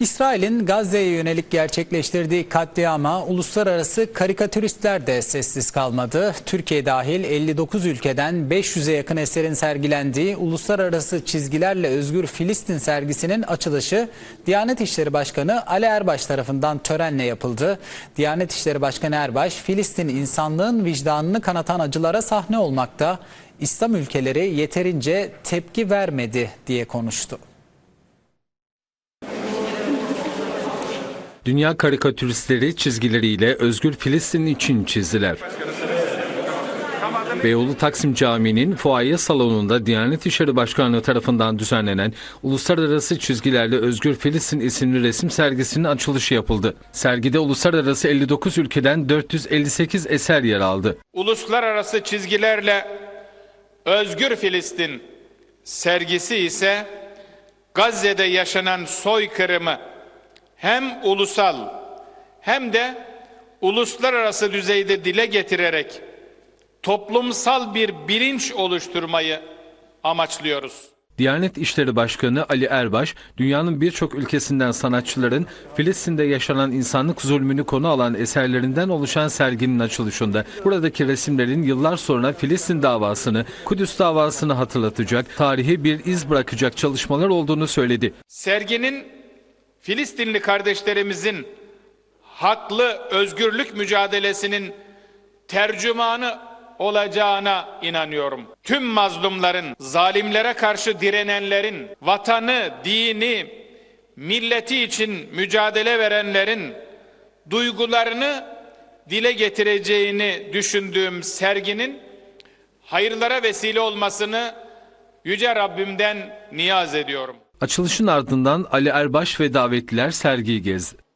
İsrail'in Gazze'ye yönelik gerçekleştirdiği katliama uluslararası karikatüristler de sessiz kalmadı. Türkiye dahil 59 ülkeden 500'e yakın eserin sergilendiği Uluslararası Çizgilerle Özgür Filistin sergisinin açılışı Diyanet İşleri Başkanı Ali Erbaş tarafından törenle yapıldı. Diyanet İşleri Başkanı Erbaş, Filistin insanlığın vicdanını kanatan acılara sahne olmakta. İslam ülkeleri yeterince tepki vermedi diye konuştu. Dünya karikatüristleri çizgileriyle özgür Filistin için çizdiler. Beyoğlu Taksim Camii'nin fuaye salonunda Diyanet İşleri Başkanlığı tarafından düzenlenen Uluslararası Çizgilerle Özgür Filistin isimli resim sergisinin açılışı yapıldı. Sergide uluslararası 59 ülkeden 458 eser yer aldı. Uluslararası çizgilerle Özgür Filistin sergisi ise Gazze'de yaşanan soykırımı hem ulusal hem de uluslararası düzeyde dile getirerek toplumsal bir bilinç oluşturmayı amaçlıyoruz. Diyanet İşleri Başkanı Ali Erbaş, dünyanın birçok ülkesinden sanatçıların Filistin'de yaşanan insanlık zulmünü konu alan eserlerinden oluşan serginin açılışında buradaki resimlerin yıllar sonra Filistin davasını, Kudüs davasını hatırlatacak, tarihi bir iz bırakacak çalışmalar olduğunu söyledi. Serginin Filistinli kardeşlerimizin haklı özgürlük mücadelesinin tercümanı olacağına inanıyorum. Tüm mazlumların, zalimlere karşı direnenlerin, vatanı, dini, milleti için mücadele verenlerin duygularını dile getireceğini düşündüğüm serginin hayırlara vesile olmasını yüce Rabbimden niyaz ediyorum. Açılışın ardından Ali Erbaş ve davetliler sergiyi gezdi.